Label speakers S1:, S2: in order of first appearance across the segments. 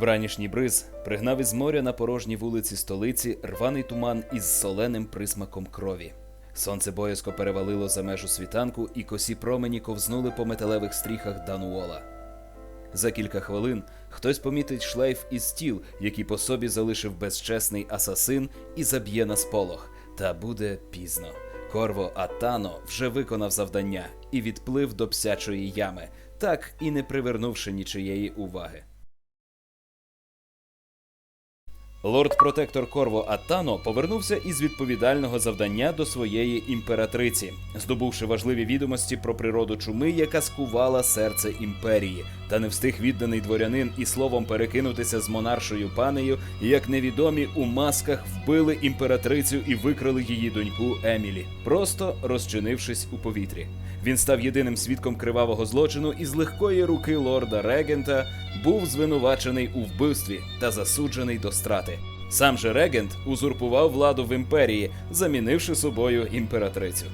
S1: Вранішній бриз пригнав із моря на порожній вулиці столиці рваний туман із соленим присмаком крові. Сонце боязко перевалило за межу світанку, і косі промені ковзнули по металевих стріхах Дануола. За кілька хвилин хтось помітить шлейф із тіл, які по собі залишив безчесний асасин, і заб'є на сполох. Та буде пізно. Корво Атано вже виконав завдання і відплив до псячої ями, так і не привернувши нічиєї уваги. Лорд-протектор Корво Аттано повернувся із відповідального завдання до своєї імператриці, здобувши важливі відомості про природу чуми, яка скувала серце імперії, та не встиг відданий дворянин і словом перекинутися з монаршою панею, як невідомі у масках вбили імператрицю і викрали її доньку Емілі, просто розчинившись у повітрі. Він став єдиним свідком кривавого злочину і з легкої руки лорда Регента був звинувачений у вбивстві та засуджений до страти. Сам же регент узурпував владу в імперії, замінивши собою імператрицю.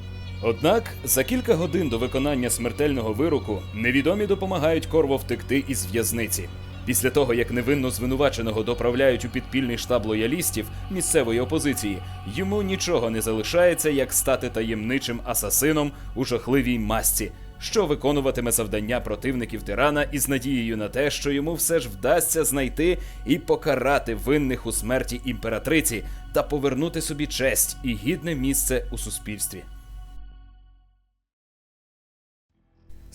S1: Однак за кілька годин до виконання смертельного вироку невідомі допомагають Корво втекти із в'язниці. Після того, як невинно звинуваченого доправляють у підпільний штаб лоялістів місцевої опозиції, йому нічого не залишається, як стати таємничим асасином у жахливій масці, що виконуватиме завдання противників тирана із надією на те, що йому все ж вдасться знайти і покарати винних у смерті імператриці та повернути собі честь і гідне місце у суспільстві.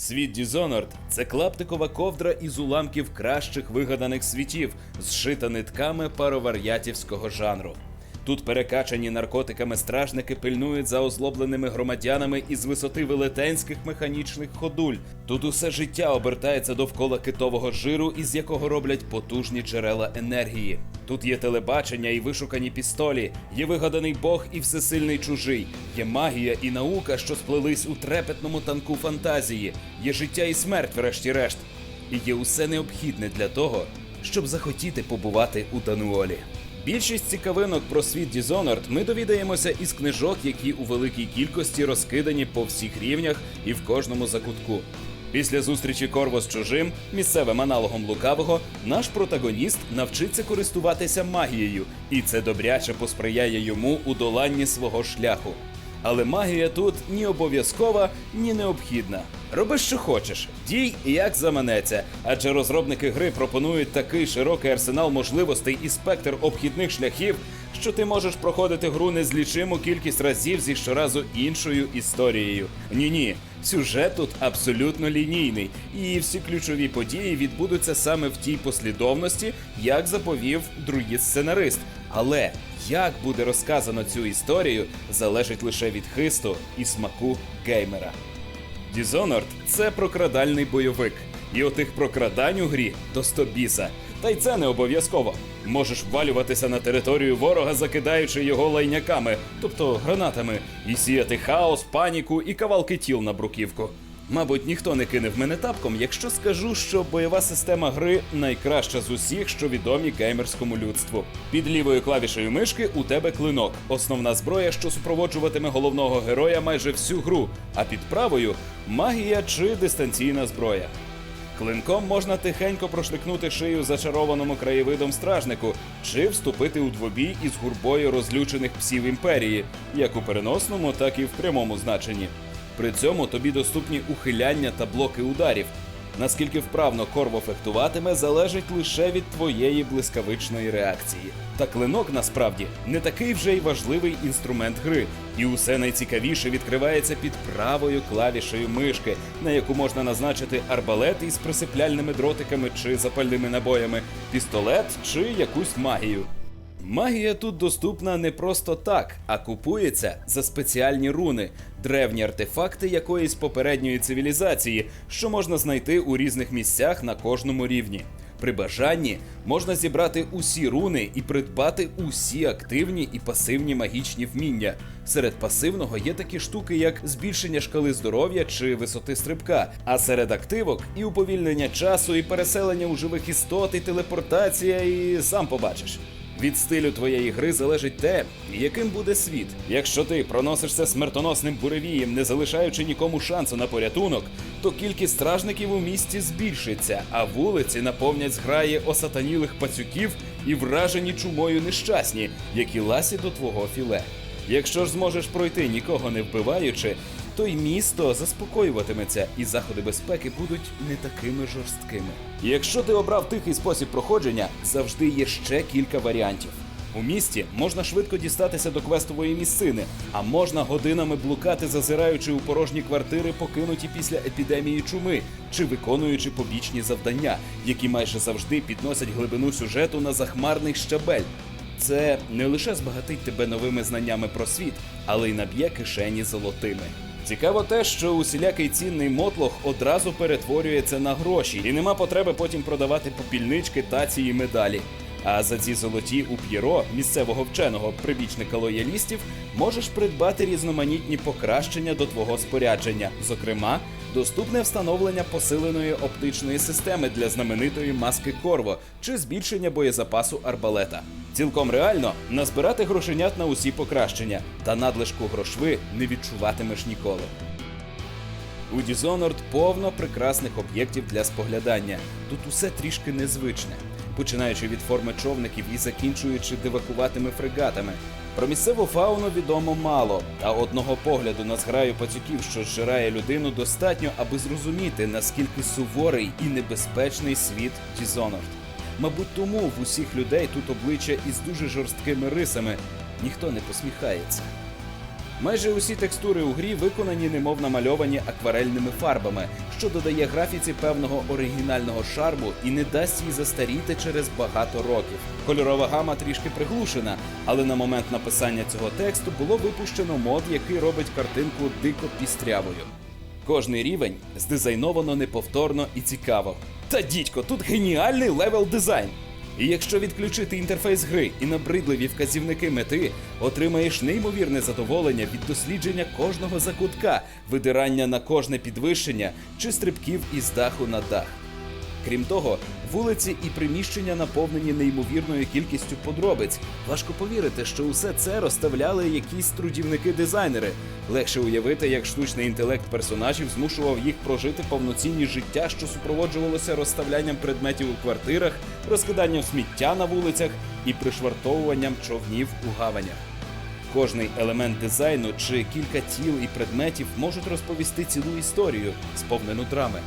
S1: Світ Dishonored – це клаптикова ковдра із уламків кращих вигаданих світів, зшита нитками паровар'ятівського жанру. Тут перекачані наркотиками стражники пильнують за озлобленими громадянами із висоти велетенських механічних ходуль. Тут усе життя обертається довкола китового жиру, із якого роблять потужні джерела енергії. Тут є телебачення і вишукані пістолі, є вигаданий бог і всесильний чужий, є магія і наука, що сплелись у трепетному танку фантазії, є життя і смерть, врешті-решт. І є усе необхідне для того, щоб захотіти побувати у Дануолі. Більшість цікавинок про світ Dishonored ми довідаємося із книжок, які у великій кількості розкидані по всіх рівнях і в кожному закутку. Після зустрічі Корво з чужим, місцевим аналогом лукавого, наш протагоніст навчиться користуватися магією, і це добряче посприяє йому у доланні свого шляху. Але магія тут ні обов'язкова, ні необхідна. Роби, що хочеш, дій як заманеться, адже розробники гри пропонують такий широкий арсенал можливостей і спектр обхідних шляхів, що ти можеш проходити гру незлічиму кількість разів зі щоразу іншою історією. Ні, ні, сюжет тут абсолютно лінійний, і всі ключові події відбудуться саме в тій послідовності, як заповів друїд-сценарист. Але як буде розказано цю історію, залежить лише від хисту і смаку геймера. Dishonored – це прокрадальний бойовик. І отих прокрадань у грі до 100 біса. Та й це не обов'язково. Можеш ввалюватися на територію ворога, закидаючи його лайняками, тобто гранатами, і сіяти хаос, паніку і кавалки тіл на бруківку. Мабуть, ніхто не кине в мене тапком, якщо скажу, що бойова система гри найкраща з усіх, що відомі геймерському людству. Під лівою клавішею мишки у тебе клинок, основна зброя, що супроводжуватиме головного героя майже всю гру, а під правою магія чи дистанційна зброя. Клинком можна тихенько прошлікнути шию зачарованому краєвидом стражнику, чи вступити у двобій із гурбою розлючених псів імперії, як у переносному, так і в прямому значенні. При цьому тобі доступні ухиляння та блоки ударів. Наскільки вправно корво фехтуватиме, залежить лише від твоєї блискавичної реакції. Та клинок насправді не такий вже й важливий інструмент гри, і усе найцікавіше відкривається під правою клавішею мишки, на яку можна назначити арбалет із присипляльними дротиками чи запальними набоями, пістолет чи якусь магію. Магія тут доступна не просто так, а купується за спеціальні руни, древні артефакти якоїсь попередньої цивілізації, що можна знайти у різних місцях на кожному рівні. При бажанні можна зібрати усі руни і придбати усі активні і пасивні магічні вміння. Серед пасивного є такі штуки, як збільшення шкали здоров'я чи висоти стрибка, а серед активок і уповільнення часу, і переселення у живих істот, і телепортація, і сам побачиш. Від стилю твоєї гри залежить те, яким буде світ. Якщо ти проносишся смертоносним буревієм, не залишаючи нікому шансу на порятунок, то кількість стражників у місті збільшиться, а вулиці наповнять зграї осатанілих пацюків і вражені чумою нещасні, які ласі до твого філе. Якщо ж зможеш пройти нікого не вбиваючи, то й місто заспокоюватиметься, і заходи безпеки будуть не такими жорсткими. Якщо ти обрав тихий спосіб проходження, завжди є ще кілька варіантів. У місті можна швидко дістатися до квестової місцини, а можна годинами блукати, зазираючи у порожні квартири, покинуті після епідемії чуми, чи виконуючи побічні завдання, які майже завжди підносять глибину сюжету на захмарний щабель. Це не лише збагатить тебе новими знаннями про світ, але й наб'є кишені золотими. Цікаво те, що усілякий цінний мотлох одразу перетворюється на гроші, і нема потреби потім продавати попільнички, таці і медалі. А за ці золоті у п'єро, місцевого вченого прибічника лоялістів, можеш придбати різноманітні покращення до твого спорядження, зокрема, доступне встановлення посиленої оптичної системи для знаменитої маски Корво чи збільшення боєзапасу арбалета. Цілком реально назбирати грошенят на усі покращення, та надлишку грошви не відчуватимеш ніколи. У Dishonored повно прекрасних об'єктів для споглядання. Тут усе трішки незвичне, починаючи від форми човників і закінчуючи дивакуватими фрегатами. Про місцеву фауну відомо мало, та одного погляду на зграю пацюків, що зжирає людину, достатньо, аби зрозуміти, наскільки суворий і небезпечний світ Dishonored. Мабуть, тому в усіх людей тут обличчя із дуже жорсткими рисами, ніхто не посміхається. Майже усі текстури у грі виконані немов намальовані акварельними фарбами, що додає графіці певного оригінального шарму і не дасть їй застаріти через багато років. Кольорова гама трішки приглушена, але на момент написання цього тексту було випущено мод, який робить картинку дико пістрявою. Кожний рівень здизайновано неповторно і цікаво. Та дідько, тут геніальний левел дизайн. І якщо відключити інтерфейс гри і набридливі вказівники мети, отримаєш неймовірне задоволення від дослідження кожного закутка, видирання на кожне підвищення чи стрибків із даху на дах. Крім того, вулиці і приміщення наповнені неймовірною кількістю подробиць. Важко повірити, що усе це розставляли якісь трудівники-дизайнери. Легше уявити, як штучний інтелект персонажів змушував їх прожити повноцінні життя, що супроводжувалося розставлянням предметів у квартирах, розкиданням сміття на вулицях і пришвартовуванням човнів у гаванях. Кожний елемент дизайну чи кілька тіл і предметів можуть розповісти цілу історію, сповнену драми.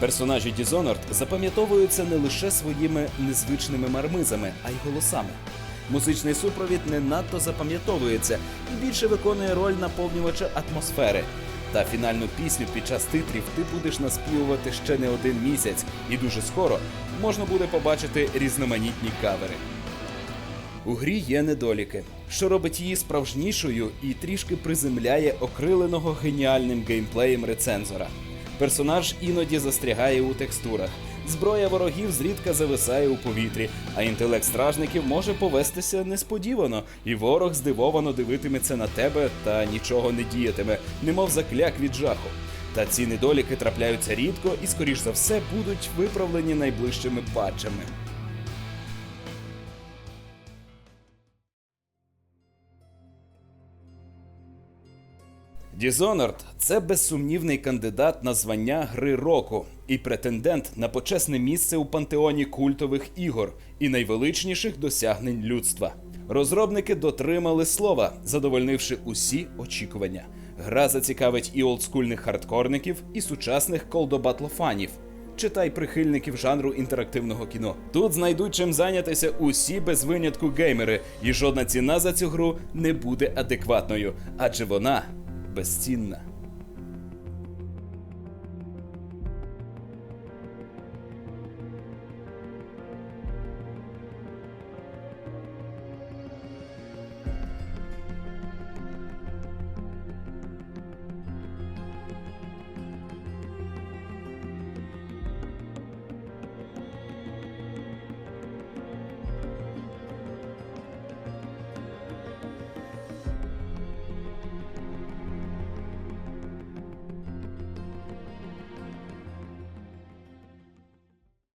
S1: Персонажі Dishonored запам'ятовуються не лише своїми незвичними мармизами, а й голосами. Музичний супровід не надто запам'ятовується і більше виконує роль наповнювача атмосфери. Та фінальну пісню під час титрів ти будеш наспівувати ще не один місяць, і дуже скоро можна буде побачити різноманітні кавери. У грі є недоліки, що робить її справжнішою і трішки приземляє окриленого геніальним геймплеєм рецензора. Персонаж іноді застрягає у текстурах, зброя ворогів зрідка зависає у повітрі, а інтелект стражників може повестися несподівано, і ворог здивовано дивитиметься на тебе та нічого не діятиме, немов закляк від жаху. Та ці недоліки трапляються рідко і, скоріш за все, будуть виправлені найближчими патчами. Dishonored – це безсумнівний кандидат на звання гри року і претендент на почесне місце у пантеоні культових ігор і найвеличніших досягнень людства. Розробники дотримали слова, задовольнивши усі очікування. Гра зацікавить і олдскульних хардкорників, і сучасних колдобатлофанів. Читай прихильників жанру інтерактивного кіно. Тут знайдуть чим зайнятися усі без винятку геймери, і жодна ціна за цю гру не буде адекватною, адже вона безцінна.